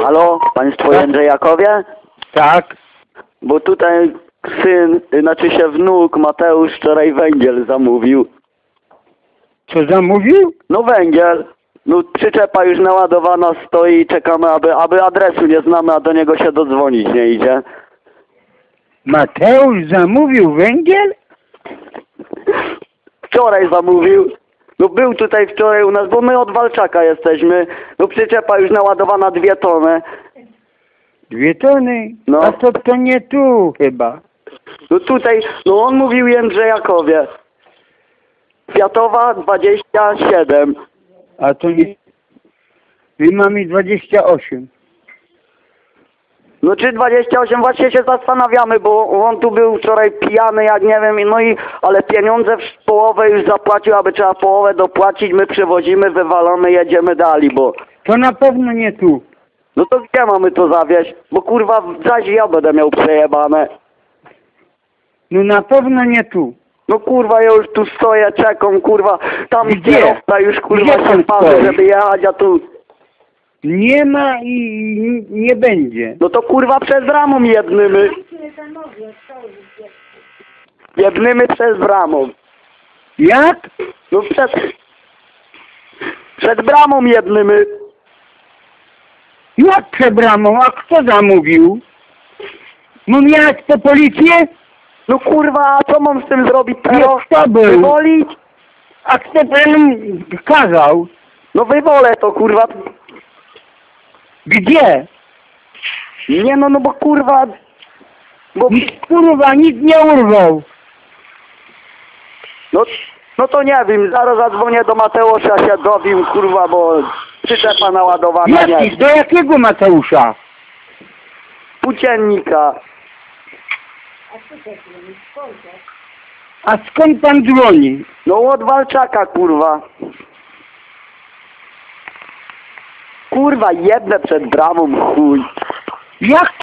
Halo, państwo Tak. Jędrzejakowie? Tak. Bo tutaj syn, znaczy się wnuk Mateusz wczoraj węgiel zamówił. Co zamówił? No węgiel. No przyczepa już naładowana stoi i czekamy, aby, aby adresu nie znamy, a do niego się dodzwonić nie idzie. Mateusz zamówił węgiel? Wczoraj zamówił. No był tutaj wczoraj u nas, bo my od Walczaka jesteśmy. No przyczepa już naładowana dwie tony. Dwie tony. No. A to, to nie tu chyba. No tutaj, no on mówił Jędrzejakowie. Kwiatowa 27. A to nie... I mamy 28. No czy 28 właśnie się zastanawiamy, bo on tu był wczoraj pijany, jak nie wiem, no i ale pieniądze w połowę już zapłacił, aby trzeba połowę dopłacić, my przewozimy, wywalamy, jedziemy dalej, bo To na pewno nie tu. no to gdzie mamy to zawieźć? Bo kurwa zaś ja będę miał przejebane. No na pewno nie tu. No kurwa ja już tu stoję, czekam, kurwa, tam Gdzie? kierowca już kurwa Gdzie pan się stoi? żeby jechać, a tu, Nie ma i nie będzie. no to kurwa przez bramą jednymy, jednymy przez bramą. Jak? No przed... Przed bramą jednymy. Jak przed bramą? A kto zamówił? Mam jechać po policję? No kurwa, a co mam z tym zrobić teraz? Nie, kto był? Wywolić? A kto pan kazał? No wywolę to kurwa. Gdzie? Nie no, no bo kurwa... Bo... Nic kurwa, nic nie urwał. No, no to nie wiem, zaraz zadzwonię do Mateusza się dowiem, kurwa, bo przyczepa naładowana Jaki? nie. Do jakiego Mateusza? Płóciennika. A skąd pan dzwoni? No od Walczaka, kurwa. Kurwa, jedne przed bramą, chuj. Jak